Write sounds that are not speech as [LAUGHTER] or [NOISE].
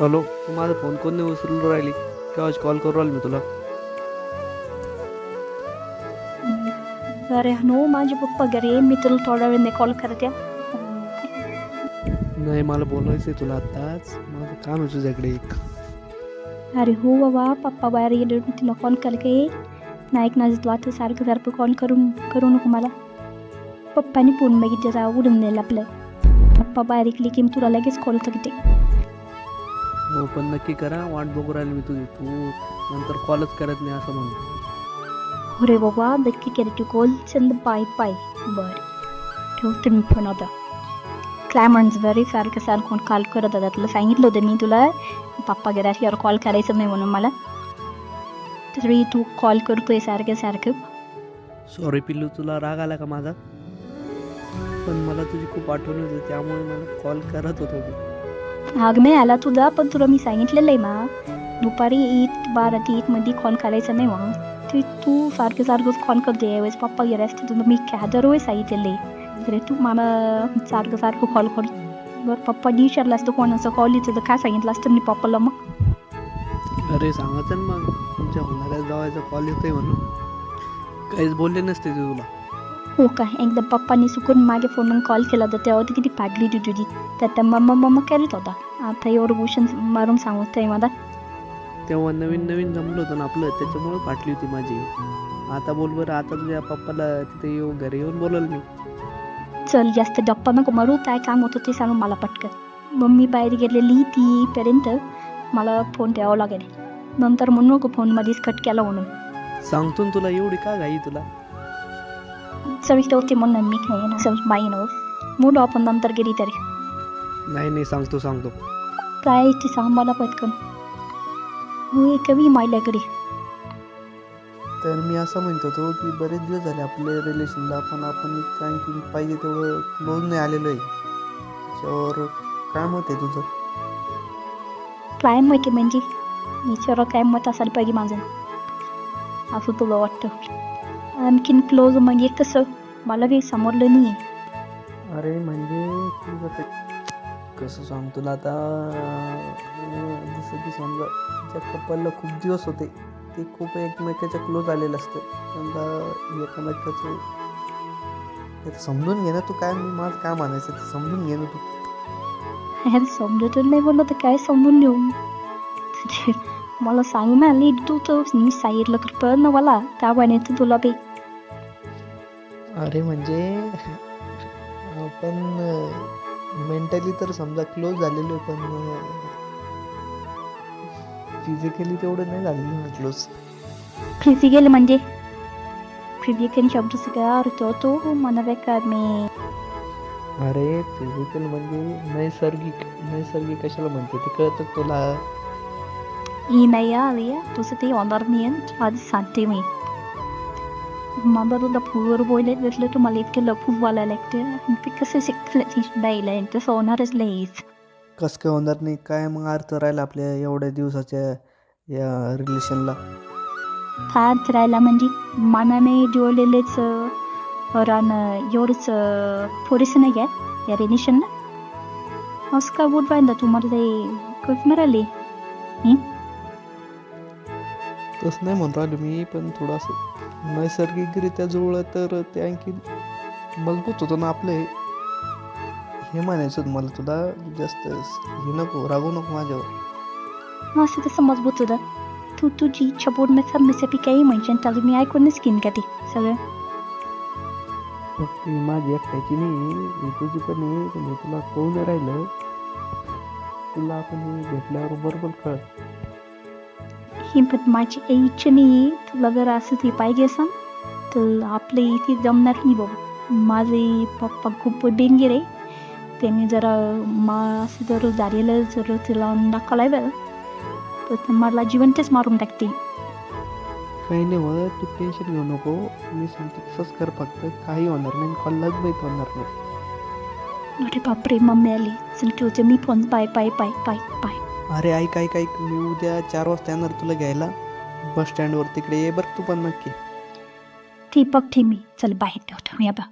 Hello तू माझा phone कोण नाही उचलून राहिली? केव्हाच कॉल करू राहिलो मी तुला? अरे नो माझे पप्पा घरी आहे. मी तुला थोड्या वेळाने कॉल करते नाही मला बोलायचं आहे तुला आत्ताच. माझं काम आहे तुझ्याकडे एक. अरे हो बाबा पप्पा बाहेर गेले मी तुला कॉल केलं की. नाही ना तुला आता सारखं सारखं कॉल करून करू नको मला. पप्पाने फोन बघितलं जा उडून नेलं आपलं. पप्पा बाहेर ऐकली की मी तुला लगेच कॉल करते. हो पण नक्की करा. वाट बघू राहिली मी तुझी. तू नंतर कॉलच करत नाही असं म्हणतो अरे बाबा नक्की केलं तू कॉल चंद पाय पाय बरं. ठेवते मी फोन आता. काय म्हणतो बरे सारखं सारखं कॉल करत होता? तुला सांगितलं होतं मी तुला. पप्पा घरात कॉल करायचं नाही म्हणून मला. तरी तू कॉल करतोय सारखं सारखं सॉरी पिल्लू तुला राग आला का माझा? पण मला तुझी खूप आठवण होती त्यामुळे मला कॉल करत होतो मी आग नाही आला तुझा पण तुला मी सांगितलेलं आहे मा. दुपारी ईद बारा ती एक कॉल करायचा नाही मग ते तू सारखं सारखंच कॉल करते यावेळेस पप्पा गेले असते तुला मी कॅदर दरवेळेस सांगितलेलं आहे. अरे तू मला सारखं सारखं कॉल कर. बरं पप्पानी विचारलं असतं कोणाचं कॉल येतं तर काय सांगितलं असतं मी पप्पाला मग? अरे सांगायचं ना मग तुमच्या होणाऱ्या जावायचा कॉल येतोय म्हणून. काहीच बोलले नसते ते तुला. हो का? एकदा पप्पानी चुकून मागे फोनवरून कॉल केला होता तेव्हा ती किती पाडली होती तुझी तर त्या मम्मा मम्मा करत होता. आता एवढं भूषण मारून सांगत आहे मला. तेव्हा नवीन नवीन जमलं होतं ना आपलं त्याच्यामुळं फाटली होती माझी. आता बोल बरं आता तुझ्या पप्पाला तिथे येऊ घरी येऊन बोलल मी. चल जास्त गप्पा नको मारू काय काम होतं ते सांग मला पटकन. मम्मी बाहेर गेलेली तीपर्यंत मला फोन ठेवावा लागेल. नंतर म्हणू नको फोनमध्येच कट केला म्हणून. सांगतो ना तुला एवढी का घाई तुला? सविष्ट होते म्हणून मी काय ना सविष्ट बाई नव मूड आपण नंतर गेली तरी नाही नाही सांगतो सांगतो काय ते सांग मला पटकन होय कवी मायला घरी तर मी असं म्हणत होतो की बरेच दिवस झाले आपले रिलेशनला पण आपण आणखी पाहिजे तेवढं क्लोज नाही आलेलो आहे त्याच्यावर काय मत आहे तुझं काय माहिती म्हणजे विचारा काय मत असायला पाहिजे माझं असं तुला वाटतं आणखीन क्लोज म्हणजे कसं? मला काही समोरलं नाही अरे म्हणजे तुझं ते कसं सांग तुला आता? अं, जसं की समजा ज्या कपलला खूप दिवस होते ते खूप एकमेकाच्या क्लोज आलेलं असतं. समजा एकमेकाचं समजून घे ना तू काय मी माझं काय म्हणायचं ते समजून घे ना तू. अरे समजतच नाही बोललं तर काय समजून घेऊ? [LAUGHS] मला सांग ना आली तू तर मी सांगितलं तर कळ ना मला. काय बनायचं तुला बे. अरे म्हणजे आपण मेंटली तर समजा क्लोज झालेलो पण फिजिकली तेवढं नाही झालेलं ना क्लोज फिजिकल म्हणजे? फिजिकल शब्द काय अर्थ होतो बेकार मी. अरे फिजिकल म्हणजे नैसर्गिक नैसर्गिक कशाला म्हणते? ते कळतं तुला? ही नाही आली तुझं ते होणार नाही आहे आधी सांगते मी मला तुला बोलायला भेटलं तर मला इतकं लफू बोलायला लागतं ते कसं शिकलं द्यायला तसं होणारच नाहीच कसं काय होणार नाही? काय मग अर्थ राहिला आपल्या एवढ्या दिवसाच्या या रिलेशनला फार राहिला म्हणजे मनाने जोडलेलेच रान एवढंच पुरेसं नाही आहे या रिलेशनला असं का बोल पाहिजे तुम्हाला ते? कधी मिळाली तसं नाही म्हणून राहिलो मी पण थोडंसं नैसर्गिकरित्या जुळलं तर ते आणखी मजबूत होतं ना आपलं. हे. म्हणायचं मला तुला जास्त हे नको रागू नको माझ्यावर. असं तसं मजबूत होतं? तू तुझी इच्छा पूर्ण करण्यासाठी काही म्हणशील त्याला मी ऐकूनच घेईन का ते सगळं? फक्त माझी एकट्याची नाही तुझी पण आहे तुला कळून राहिलं? तुला आपण भेटल्यावर बरोबर कळ ही पण माझी काही इच्छा नाही तुला जर असं ते पाहिजे असेल तर आपल्या इथे जमणार नाही बाबा. माझे पप्पा खूप डेंजर आहे. त्यांनी जरा मा असं जर झालेलं जर तिला दाखवलाय बरं तर ते मला जिवंतच मारून टाकते काही नाही होत तू टेन्शन घेऊ नको. मी सांगतो तसंच कर फक्त. काही होणार नाही कॉललाच बैत होणार नाही. अरे बापरे मम्मी आली. चल ठेवते मी फोन पाय पाय पाय पाय पाय अरे ऐक ऐक ऐक. मी उद्या चार वाजता येणार तुला घ्यायला. बस स्टँडवर तिकडे ये. बरं तू पण नक्की. ठीक बघ ठीक मी. चल बाहेर ठेवतो या बा